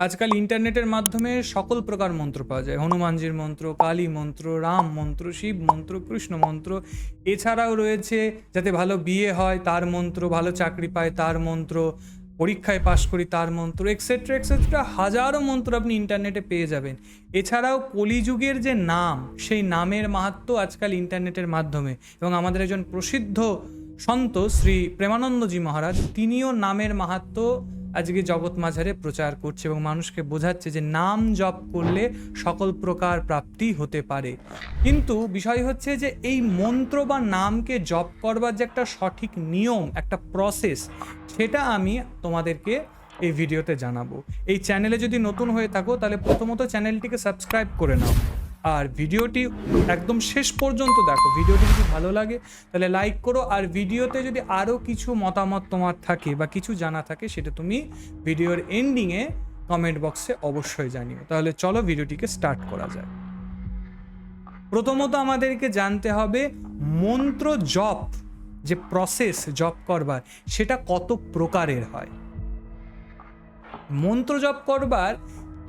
আজকাল ইন্টারনেটের মাধ্যমে সকল প্রকার মন্ত্র পাওয়া যায়। হনুমানজির মন্ত্র, কালী মন্ত্র, রাম মন্ত্র, শিব মন্ত্র, কৃষ্ণ মন্ত্র। এছাড়াও রয়েছে যাতে ভালো বিয়ে হয়, তার মন্ত্র, ভালো চাকরি পায়, তার মন্ত্র। পরীক্ষায় পাশ করি, তার মন্ত্র এক্সেট্রা এক্সেট্রা হাজারো মন্ত্র আপনি ইন্টারনেটে পেয়ে যাবেন। এছাড়াও কলিযুগের যে নাম, সেই নামের মাহাত্ম আজকাল ইন্টারনেটের মাধ্যমে। এবং আমাদের একজন প্রসিদ্ধ সন্ত শ্রী প্রেমানন্দজি মহারাজ, তিনিও নামের মাহাত্ম আজকে জগৎ মাঝারে প্রচার করছে এবং মানুষকে বোঝাচ্ছে যে নাম জপ করলে সকল প্রকার প্রাপ্তি হতে পারে। কিন্তু বিষয় হচ্ছে যে এই মন্ত্র বা নামকে জপ করবার যে একটা সঠিক নিয়ম, একটা প্রসেস সেটা আমি তোমাদেরকে এই ভিডিওতে জানাব। এই চ্যানেলে যদি নতুন হয়ে থাকো, তাহলে প্রথমত চ্যানেলটিকে সাবস্ক্রাইব করে নাও। আর ভিডিওটি একদম শেষ পর্যন্ত দেখো। ভিডিওটি যদি ভালো লাগে, তাহলে লাইক করো। আর ভিডিওতে যদি আরও কিছু মতামত তোমার থাকে বা কিছু জানা থাকে, সেটা তুমি ভিডিওর এন্ডিংয়ে কমেন্ট বক্সে অবশ্যই জানিও। তাহলে চলো ভিডিওটিকে স্টার্ট করা যায় প্রথমত আমাদেরকে জানতে হবে, মন্ত্র জপ যে প্রসেস জপ করবার, সেটা কত প্রকারের হয়? মন্ত্র জপ করবার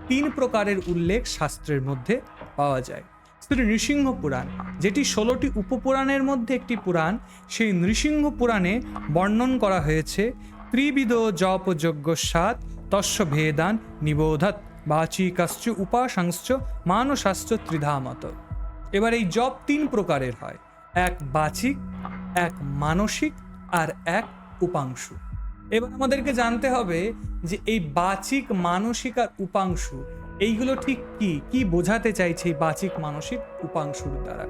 তিন প্রকারের উল্লেখ শাস্ত্রের মধ্যে পাওয়া যায়। শ্রী নৃসিংহ পুরাণ, যেটি ষোলোটি উপপুরাণের মধ্যে একটি পুরাণ, সেই নৃসিংহ পুরাণে বর্ণন করা হয়েছে ত্রিবিদ জপ যজ্ঞ সাত তস্য ভেদান নিবোধাত বাচিকাশ্চ উপাসাংশ্চ মানসাশ্চ ত্রিধামত। এবার এই জপ তিন প্রকারের হয়, এক বাচিক, এক মানসিক আর এক উপাংশু। এবার আমাদেরকে জানতে হবে যে এই বাচিক, মানসিক আর উপাংশু এইগুলো ঠিক কি? কি বোঝাতে চাইছে বাচিক মানসিক উপাংশুর দ্বারা?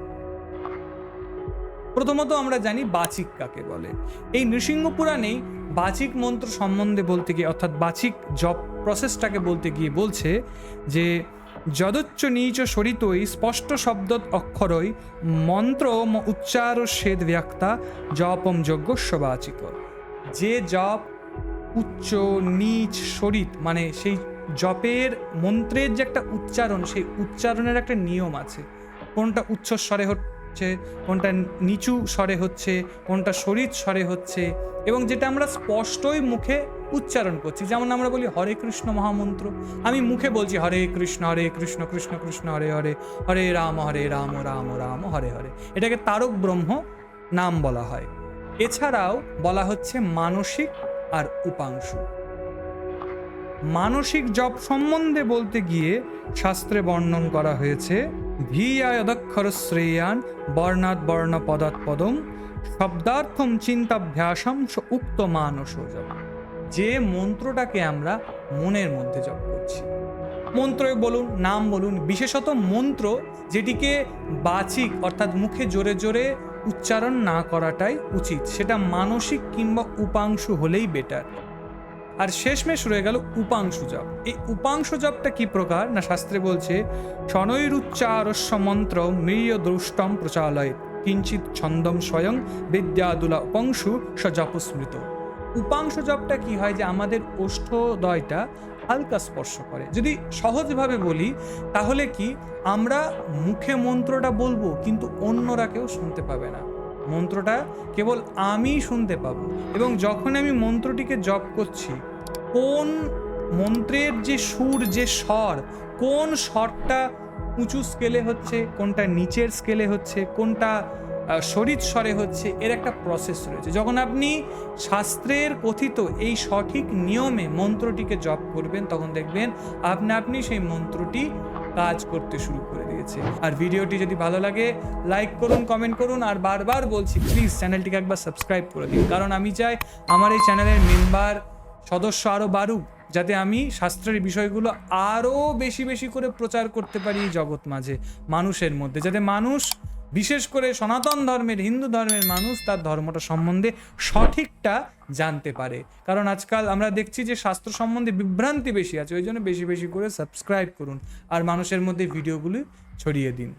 প্রথমত আমরা জানি বাচিক কাকে বলে। এই নৃসিংহ পুরাণেই বাচিক মন্ত্র সম্বন্ধে বলতে গিয়ে, অর্থাৎ বাচিক জপ প্রসেসটাকে বলতে গিয়ে বলছে যে, যদচ্চ নীচ সরিতই স্পষ্ট শব্দ অক্ষরই মন্ত্র উচ্চার সেদ ব্যক্তা জপম যজ্ঞ বাচিক যে জপ উচ্চ নীচ সরিত মানে সেই জপের মন্ত্রের যে একটা উচ্চারণ, সেই উচ্চারণের একটা নিয়ম আছে। কোনটা উচ্চ স্বরে হচ্ছে, কোনটা নিচু স্বরে হচ্ছে, কোনটা শরীর স্বরে হচ্ছে এবং যেটা আমরা স্পষ্টই মুখে উচ্চারণ করছি। যেমন আমরা বলি, হরে কৃষ্ণ মহামন্ত্র। আমি মুখে বলছি, হরে কৃষ্ণ হরে কৃষ্ণ কৃষ্ণ কৃষ্ণ, হরে হরে হরে রাম হরে রাম রাম রাম, হরে হরে। এটাকে তারক ব্রহ্ম নাম বলা হয়। এছাড়াও বলা হচ্ছে মানসিক আর উপাংশু। মানসিক জপ সম্বন্ধে বলতে গিয়ে শাস্ত্রে বর্ণন করা হয়েছে ভিয়ায়দক্ষর শ্রেয়ান বর্ণাৎ বর্ণ পদাৎ পদম শব্দার্থম চিন্তাভ্যাসম উক্ত মানস যে মন্ত্রটাকে আমরা মনের মধ্যে জপ করছি। মন্ত্র বলুন, নাম বলুন, বিশেষত মন্ত্র যেটিকে বাচিক অর্থাৎ মুখে জোরে জোরে উচ্চারণ না করাটাই উচিত। সেটা মানসিক কিংবা উপাংশু হলেই বেটার আর শেষমেশ রয়ে গেল উপাংশু জপ। এই উপাংশু জপটা কি প্রকার? না শাস্ত্রে বলছে শনৈরুচ্চারস্য মন্ত্র মৃয় দ্রষ্টম প্রচালয় কিঞ্চিত ছন্দম স্বয়ং বিদ্যাদুলা উপাংশু স জপ স্মৃত উপাংশ জপটা কি হয় যে আমাদের ওষ্ঠদয়টা হালকা স্পর্শ করে। যদি সহজভাবে বলি, তাহলে কি আমরা মুখে মন্ত্রটা বলব, কিন্তু অন্যরা কেউ শুনতে পাবে না। মন্ত্রটা কেবল আমি শুনতে পাবো এবং যখন আমি মন্ত্রটিকে জপ করছি, কোন মন্ত্রের যে সুর, যে স্বর, কোন স্বরটা উঁচু স্কেলে হচ্ছে, কোনটা নিচের স্কেলে হচ্ছে, কোনটা শরীর স্বরে হচ্ছে এর একটা প্রসেস রয়েছে। যখন আপনি শাস্ত্রের কথিত এই সঠিক নিয়মে মন্ত্রটিকে জপ করবেন, তখন দেখবেন আপনি আপনি সেই মন্ত্রটি কাজ করতে শুরু করে দিয়েছে। আর ভিডিওটি যদি ভালো লাগে লাইক করুন কমেন্ট করুন, আর বারবার বলছি প্লিজ চ্যানেলটিকে একবার সাবস্ক্রাইব করে দিন। কারণ আমি চাই আমার এই চ্যানেলের মেম্বার সদস্য আরও বাড়ুক, যাতে আমি শাস্ত্রের বিষয়গুলো আরও বেশি বেশি করে প্রচার করতে পারি জগৎ মাঝে, মানুষের মধ্যে, যাতে মানুষ বিশেষ করে সনাতন ধর্মের, হিন্দু ধর্মের মানুষ তার ধর্মটা সম্বন্ধে সঠিকটা জানতে পারে। কারণ আজকাল আমরা দেখছি যে স্বাস্থ্য সম্বন্ধে বিভ্রান্তি বেশি আছে, ওই জন্য বেশি বেশি করে সাবস্ক্রাইব করুন। আর মানুষের মধ্যে ভিডিওগুলি ছড়িয়ে দিন।